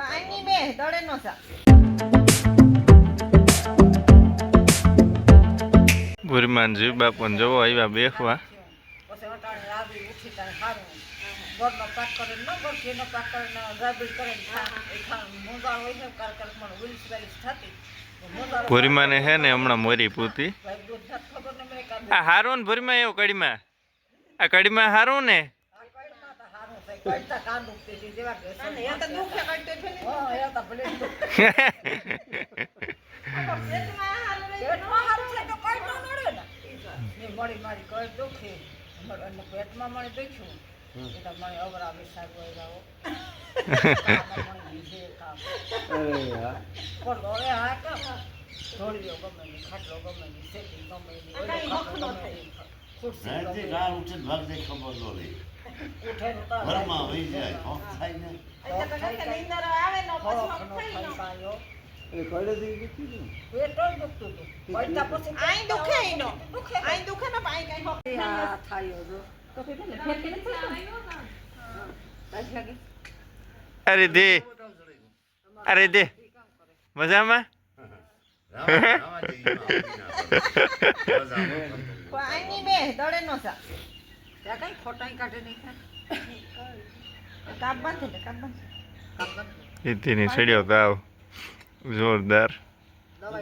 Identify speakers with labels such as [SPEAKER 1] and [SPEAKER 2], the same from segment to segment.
[SPEAKER 1] આની બે દડે નો સા
[SPEAKER 2] ભૂરીમાનજી બાપુને જોવો, આવ્યા બેસવા ભૂરીમાને હે ને હમણાં મોરી પૂતી. આ હારું ને ભૂરીમાં એવું કડીમાં? આ કડીમાં હારું ને?
[SPEAKER 1] કડતા કાન દુખતી છે. પેટમાં હારું અને પેટમાં મને અવરા લીધે કામ. પણ હવે હા કામ. ગમે ખાટલો ગમે નહીં, ગમે નહીં, ઓલો ખાટલો ગમે નહીં, ખુરશી ગમે નહીં. ઉઠે ને તો
[SPEAKER 3] ઘરમાં વહી જાય હો, થાય ને.
[SPEAKER 2] અરે દે. અરે દે. મજામાં.
[SPEAKER 4] આઈની બે દડે નો સા
[SPEAKER 1] ત્યાં કઈ ખોટાઈ કાઢે નહીં
[SPEAKER 4] કાપ બાંધે કાપ
[SPEAKER 2] ઇતિની સડ્યો તાવ જોરદાર.
[SPEAKER 3] પણ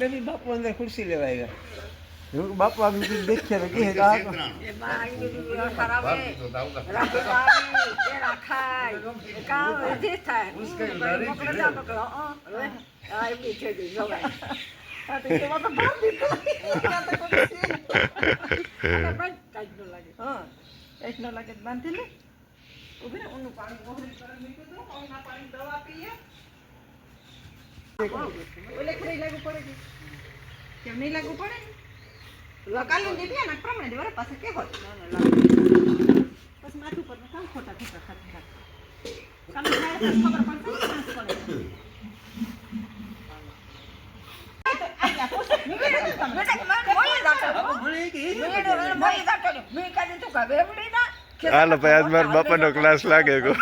[SPEAKER 3] પણ
[SPEAKER 4] બાપુ
[SPEAKER 5] અંદર ખુરશી લેવા આવ્યા. બાપુ આ બીજું દેખ્યા. તો કે આ
[SPEAKER 1] બધી
[SPEAKER 4] લે. ઊભી ને ઊનું પાણી દવા પીએ. ઓલે ખરી લાગુ પડે કે? કેમ નહીં લાગુ પડે? લગાલું દીધી ને પ્રમાણે દેવારે પાસે કે હોય
[SPEAKER 1] ના, ના.
[SPEAKER 4] પછી માથું પર કામ ખોટા ખોટા ખાતા કામ થાય તો ખબર પડશે ને ને તમે
[SPEAKER 1] ને. ના?
[SPEAKER 2] હાલો ભાઈ આજ મારા બાપાનો ક્લાસ લાગે ગો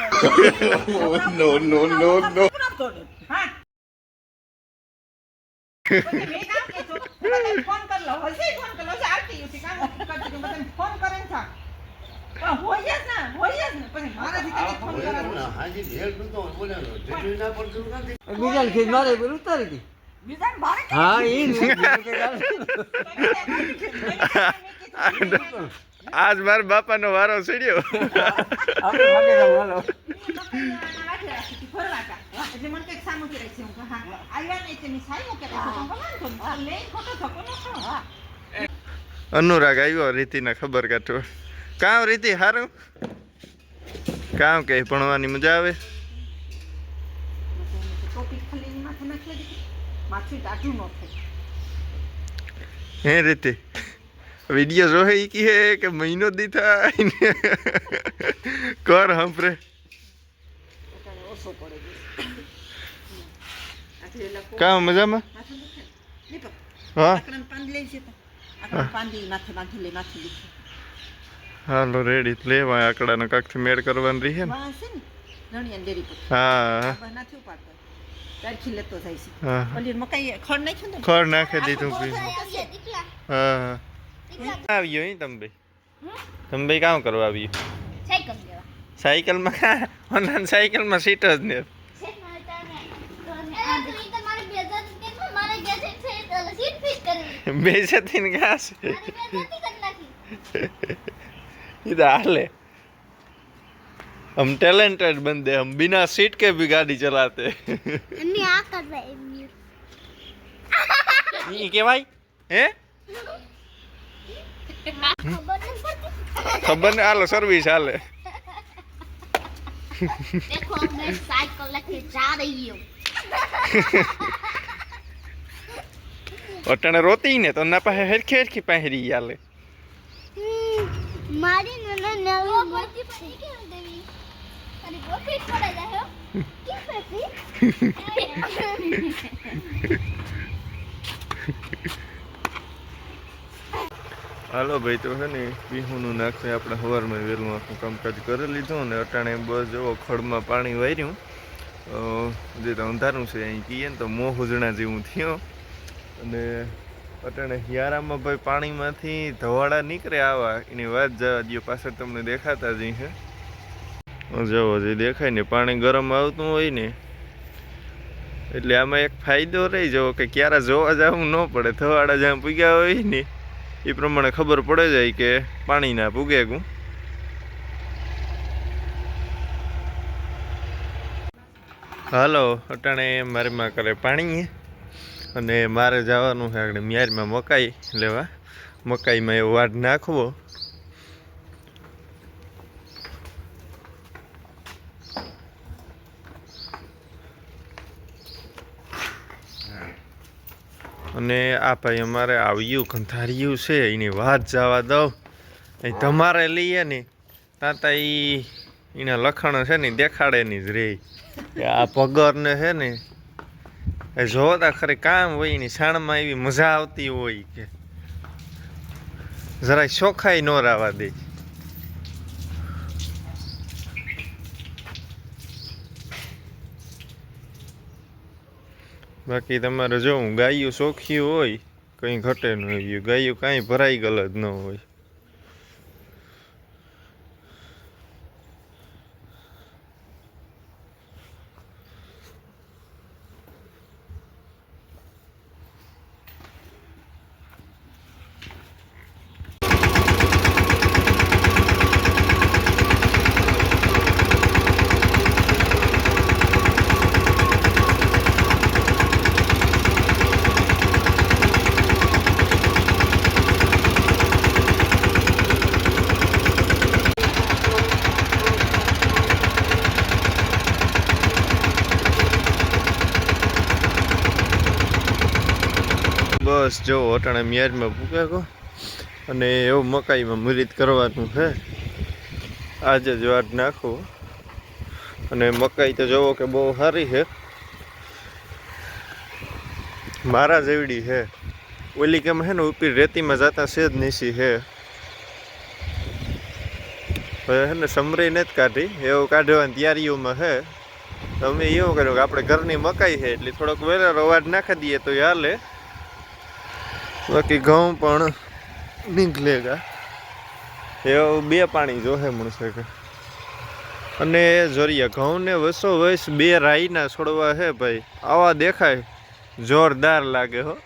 [SPEAKER 3] નો નો નો નો
[SPEAKER 1] ને.
[SPEAKER 4] હા કામ કર ફોન કર ને પણ હોય જ ને હોય જ ને. પછી મારાથી ફોન
[SPEAKER 3] હાજી ભેળ નતો જેટલું ના પડતું નથી
[SPEAKER 5] ખીજ મારે હા ને. ગાળ.
[SPEAKER 2] આજ મારા બાપાનો વારો સડ્યો.
[SPEAKER 5] આપણે ભાગે હાલો
[SPEAKER 4] એટલે મને કંઈક સામું કરે છે. હું કહું, હા આવ્યા નહીં તેની સાઈ મૂકે. આ ખોટો ધક્કો ન હા
[SPEAKER 2] અનુરાગ આવ્યો રીતિને ખબર કાઢો કામ રીતિ, હારું? કામ કે ભણવાની મજા આવે? હે રીતિ, વીડિયો જોહે ઈ કી હે કે મહિનો દી થાય કર હંપરે કામ મજામાં? હા.
[SPEAKER 4] આકડાને પાંદ માથે બાંધી લે માથું દુખે
[SPEAKER 2] હાલો રેડી લેવા આકડાનો કાકથી મેળ કરવાની રહી ને.
[SPEAKER 4] વાહ છે ને? રણિયા ડેરી પર.
[SPEAKER 2] હા.
[SPEAKER 4] નથી ઉપાડતો ત્યારથી લેતો જાય છે.
[SPEAKER 2] હા.
[SPEAKER 4] ઓલી મકાઈ ખડ નાખ્યું ને
[SPEAKER 2] ખડ નાખી દીધું પી હા આવ્યો હી તમે તમે કામ કરવા આવ્યું.
[SPEAKER 6] સાયકલ લેવા.
[SPEAKER 2] સાયકલમાં? ઓનલાઈન સાયકલમાં સીટ જ ને बेइज्जती इनका इधर आ ले। हम टैलेंटेड बंदे हम बिना सीट के भी गाड़ी चलाते। ये के भाई। हैं? खबर ने आलो सर्विस आले।
[SPEAKER 6] देखो मैं साइकिल लेके जा रही हूँ।
[SPEAKER 2] અટાણે રોતી ને તો ના પાસે હેરખી હેરખી પહેરી
[SPEAKER 6] યાલે
[SPEAKER 2] હાલો ભાઈ તો છે ને બિહુનું નાખશે આપણે સવારમાં વેલું આખું કામકાજ કરી લીધું ને અટાણે બસ જવો ખડમાં પાણી વાર્યું. જે અંધારું છે અહીં કીએ ને તો મોહ ઉજણા જેવું થયું. અને અટાણે હિયારામાં ભાઈ પાણીમાંથી ધવાડા નીકળે આવા. એની વાત જવા દો પાછળ તમને દેખાતા જ છે જવો, જે દેખાય ને, પાણી ગરમ આવતું હોય ને, એટલે આમાં એક ફાયદો રહી જવો કે ક્યારે જોવા જવું ન પડે. ધવાડા જ્યાં પૂગ્યા હોય ને, એ પ્રમાણે ખબર પડે જાય કે પાણી ના પૂગે કું. હાલો, અટાણે મારે માં કરે પાણી. અને મારે જવાનું છે આગળ. મ્યારમાં મકાઈ લેવા મકાઈમાં એવો વાડ નાખવો. અને આ ભાઈ અમારે આવ્યું કંથારિયું છે. એની વાત જવા દઉં. એ તમારે લઈએ ને. તાતા એ એના લખણ છે ને, દેખાડે ની જ રે. આ પગરને છે ને એ જોતા ખરે કામ હોય, એની શાણમાં એવી મજા આવતી હોય કે. જરાય ચોખાઈ ન રાવા દે. બાકી તમારે જો હું ગાયું શોખી હોય, કંઈ ઘટે ન હોય ગાયું કાંઈ ભરાઈ ગલત ન હોય. બસ જો અટાણે મ્યારમાં ભૂકાકો અને એવું મકાઈમાં મુરીત કરવાનું છે. આજે જ વાટ નાખો. અને મકાઈ તો જોવો કે બહુ સારી છે. મારા જેવડી છે. ઓલી કેમ છે ને ઉપર રેતીમાં જતા છે જ નીસી છે. હવે છે ને સમરી નથી કાઢી. એવું કાઢવાની તૈયારીઓમાં છે. અમે એવું કર્યું કે આપણે ઘરની મકાઈ છે એટલે થોડોક વહેલો અવાજ નાખી દઈએ તો એ હાલે. બાકી ઘઉં પણ નીકળેગા એવું બે પાણી જોહે મળશે કે અને જોરિયા ઘઉંને વસો વસ બે રાઈના છોડવા છે ભાઈ. આવા દેખાય, જોરદાર લાગે હો.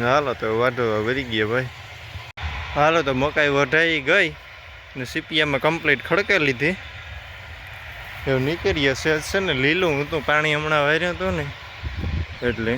[SPEAKER 2] હાલો તો વાંધો વરી ગયા ભાઈ. હાલો તો મકાઈ વઢાઈ ગઈ. ને સીપીએમાં કમ્પ્લીટ ખડકે લીધી. એવું નીકળીએ છે ને લીલું હતું, પાણી હમણાં વાર્યું હતું ને. એટલે